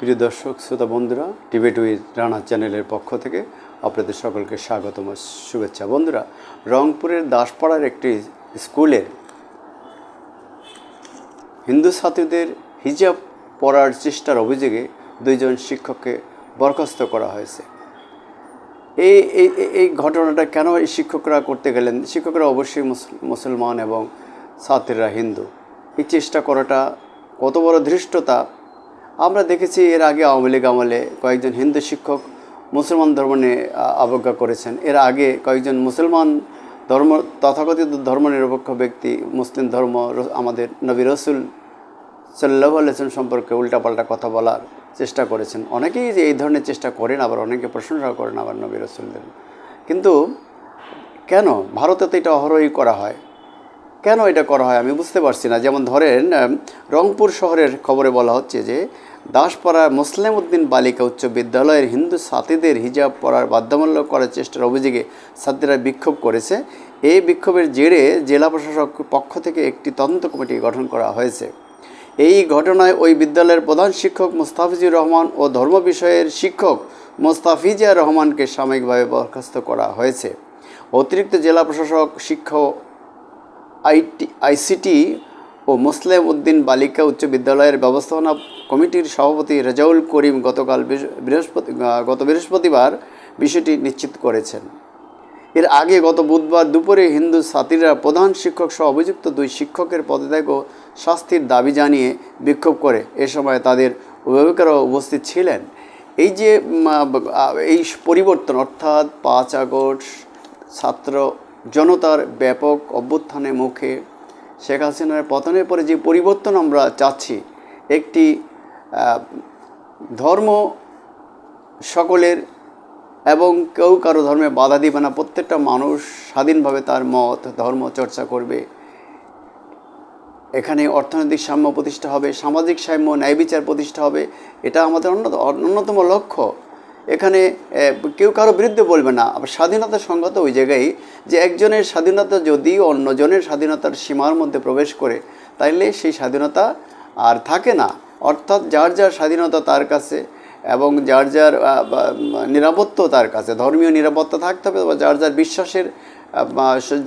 প্রিয় দর্শক, শ্রোতা বন্ধুরা ডিবেট উইথ রানা চ্যানেলের পক্ষ থেকে আপনাদের সকলকে স্বাগতম, শুভেচ্ছা। বন্ধুরা, রংপুরের দাসপাড়ার একটি স্কুলের হিন্দু ছাত্রীদের হিজাব পরার চেষ্টার অভিযোগে দুইজন শিক্ষককে বরখাস্ত করা হয়েছে। এই- এই ঘটনাটা কেন এই শিক্ষকরা করতে গেলেন? শিক্ষকরা অবশ্যই মুসলমান এবং ছাত্রীরা হিন্দু। এই চেষ্টা করাটা কত বড় ধৃষ্টতা আমরা দেখেছি এর আগে আওয়ামী লীগ আমলে কয়েকজন হিন্দু শিক্ষক মুসলমান ধর্ম নিয়ে অবজ্ঞা করেছেন। এর আগে কয়েকজন মুসলমান ধর্ম, তথাকথিত ধর্মনিরপেক্ষ ব্যক্তি, মুসলিম ধর্ম আমাদের নবী রসুল সাল্লাহ আলাইসলাম সম্পর্কে উল্টাপাল্টা কথা বলার চেষ্টা করেছেন। অনেকেই যে এই ধরনের চেষ্টা করেন, আবার অনেকে প্রশংসা করেন আবার নবী রসুলদের। কিন্তু কেন? ভারতে তো এটা অহরহই করা হয়। কেন এটা করা হয়? আমি বুঝতে পারছি না। যেমন ধরেন রংপুর শহরের খবরে বলা হচ্ছে যে দাসপাড়া মুসলিম উদ্দিন বালিকা উচ্চ বিদ্যালয়ের হিন্দু ছাত্রীদের হিজাব পরার বাধ্যতামূলক করার চেষ্টার অভিযোগে ছাত্রীরা বিক্ষোভ করেছে। এই বিক্ষোভের জেরে জেলা প্রশাসক পক্ষ থেকে একটি তদন্ত কমিটি গঠন করা হয়েছে। এই ঘটনায় ওই বিদ্যালয়ের প্রধান শিক্ষক মুস্তাফিজুর রহমান ও ধর্ম বিষয়ের শিক্ষক মোস্তাফিজিয়া রহমানকে সাময়িকভাবে বরখাস্ত করা হয়েছে। অতিরিক্ত জেলা প্রশাসক, শিক্ষক, আইটি, আইসিটি ও মুসলিম উদ্দিন বালিকা উচ্চ বিদ্যালয়ের ব্যবস্থাপনা কমিটির সভাপতি রেজাউল করিম গতকাল বৃহস্পতি গত বৃহস্পতিবার বিষয়টি নিশ্চিত করেছেন। এর আগে গত বুধবার দুপুরে হিন্দু ছাত্রীরা প্রধান শিক্ষক সহ অভিযুক্ত দুই শিক্ষকের পদত্যাগ ও শাস্তির দাবি জানিয়ে বিক্ষোভ করে। এ সময় তাদের অভিভাবকেরাও উপস্থিত ছিলেন। এই যে এই পরিবর্তন অর্থাৎ পাঁচ আগস্ট, ছাত্র জনতার ব্যাপক অভ্যুত্থানের মুখে শেখ হাসিনার পতনের পরে যে পরিবর্তন আমরা চাচ্ছি, একটি ধর্ম সকলের এবং কেউ কারও ধর্মে বাধা দিবে না। প্রত্যেকটা মানুষ স্বাধীনভাবে তার মত, ধর্ম চর্চা করবে। এখানে অর্থনৈতিক সাম্য প্রতিষ্ঠা হবে, সামাজিক সাম্য, ন্যায় বিচার প্রতিষ্ঠা হবে। এটা আমাদের অন্য- অন্যতম লক্ষ্য। এখানে কেউ কারও বিরুদ্ধে বলবে না। আবার স্বাধীনতা সংগত ওই জায়গায় যে একজনের স্বাধীনতা যদি অন্যজনের স্বাধীনতার সীমার মধ্যে প্রবেশ করে, তাইলে সেই স্বাধীনতা আর থাকে না। অর্থাৎ যার যার স্বাধীনতা তার কাছে এবং যার যার নিরাপত্তা তার কাছে, ধর্মীয় নিরাপত্তা থাকতে হবে বা যার যার বিশ্বাসের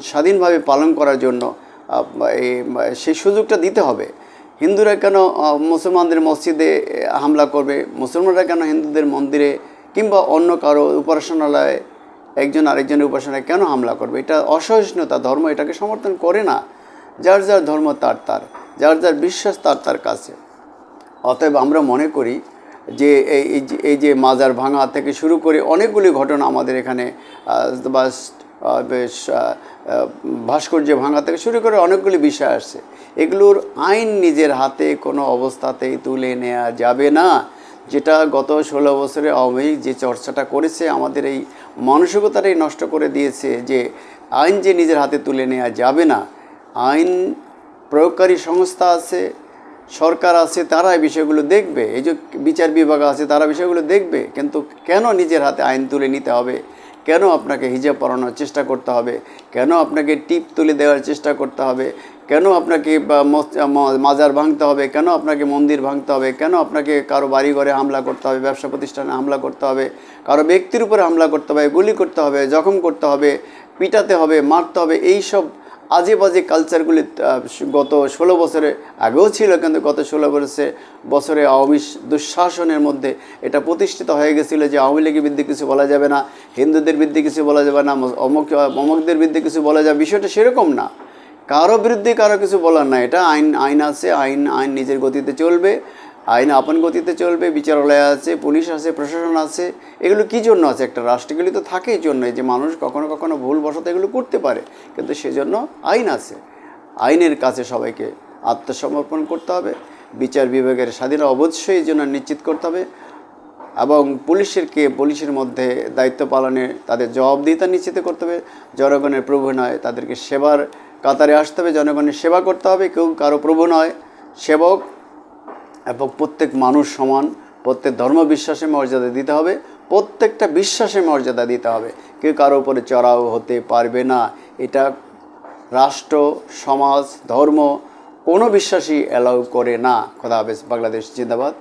স্বাধীনভাবে পালন করার জন্য সেই সুযোগটা দিতে হবে। হিন্দুরা কেন মুসলমানদের মসজিদে হামলা করবে? মুসলমানরা কেন হিন্দুদের মন্দিরে কিংবা অন্য কারও উপাসনালয়ে একজন আরেকজনের উপাসনায় কেন হামলা করবে? এটা অসহিষ্ণুতা, ধর্ম এটাকে সমর্থন করে না। যার যার ধর্ম তার তার, যার যার বিশ্বাস তার তার কাছে। অতএব আমরা মনে করি যে এই এই যে- মাজার ভাঙা থেকে শুরু করে অনেকগুলি ঘটনা আমাদের এখানে বা বেশ ভাস্কর্য ভাঙা থেকে শুরু করে অনেকগুলি বিষয় আসছে। এগুলোর আইন নিজের হাতে কোনো অবস্থাতেই তুলে নেওয়া যাবে না। যেটা গত ষোলো বছরে আওয়ামী যে চর্চাটা করেছে, আমাদের এই মানসিকতাটাই নষ্ট করে দিয়েছে যে আইন যে নিজের হাতে তুলে নেওয়া যাবে না। আইন প্রয়োগকারী সংস্থা আছে সরকার আছে তারা এই বিষয়গুলো দেখবে। এই যে বিচার বিভাগ আছে, তারা বিষয়গুলো দেখবে। কিন্তু কেন নিজের হাতে আইন তুলে নিতে হবে? কেন আপনাকে হিজাব পরানোর চেষ্টা করতে হবে? কেন আপনাকে টিপ তুলে দেওয়ার চেষ্টা করতে হবে? কেন আপনাকে মাজার ভাঙতে হবে? কেন আপনাকে মন্দির ভাঙতে হবে? কেন আপনাকে কারও বাড়ি ঘরে হামলা করতে হবে? ব্যবসা প্রতিষ্ঠানে হামলা করতে হবে? কারও ব্যক্তির উপরে হামলা করতে হবে? গুলি করতে হবে? জখম করতে হবে? পিটাতে হবে? মারতে হবে? এই সব আজে বাজে কালচারগুলি গত ষোলো বছরে আগেও ছিল, কিন্তু গত ষোলো বছরে বছরে আওয়ামী দুঃশাসনের মধ্যে এটা প্রতিষ্ঠিত হয়ে গেছিল যে আওয়ামী লীগের বিরুদ্ধে কিছু বলা যাবে না, হিন্দুদের বিরুদ্ধে কিছু বলা যাবে না অমুক, অমুকদের বিরুদ্ধে কিছু বলা যাবে বিষয়টা সেরকম না। কারও বিরুদ্ধে কারও কিছু বলার না এটা আইন আইন আছে, আইন আইন নিজের গতিতে চলবে আইন আপন গতিতে চলবে, বিচারালয় আছে, পুলিশ আছে, প্রশাসন আছে, এগুলো কী জন্য আছে? একটা রাষ্ট্রগুলি তো থাকে এই জন্যই যে মানুষ কখনো কখনো ভুল বশত এগুলো করতে পারে, কিন্তু সেজন্য আইন আছে। আইনের কাছে সবাইকে আত্মসমর্পণ করতে হবে, বিচার বিভাগের স্বাধীনতা অবশ্যই জন্য নিশ্চিত করতে হবে, এবং পুলিশেরকে, পুলিশের মধ্যে দায়িত্ব পালনে তাদের জবাবদিহিতা নিশ্চিত করতে হবে, জনগণের প্রভু নয়, তাদেরকে সেবার কাতারে আসতে হবে, জনগণের সেবা করতে হবে, কেউ কারও প্রভু নয়, সেবক এবং প্রত্যেক মানুষ সমান, প্রত্যেক ধর্ম বিশ্বাসে মর্যাদা দিতে হবে, প্রত্যেকটা বিশ্বাসে মর্যাদা দিতে হবে। কেউ কারও উপরে চড়াও হতে পারবে না। এটা রাষ্ট্র, সমাজ, ধর্ম, কোনো বিশ্বাসী অ্যালাউ করে না। খোদা হাফেজ, বাংলাদেশ জিন্দাবাদ।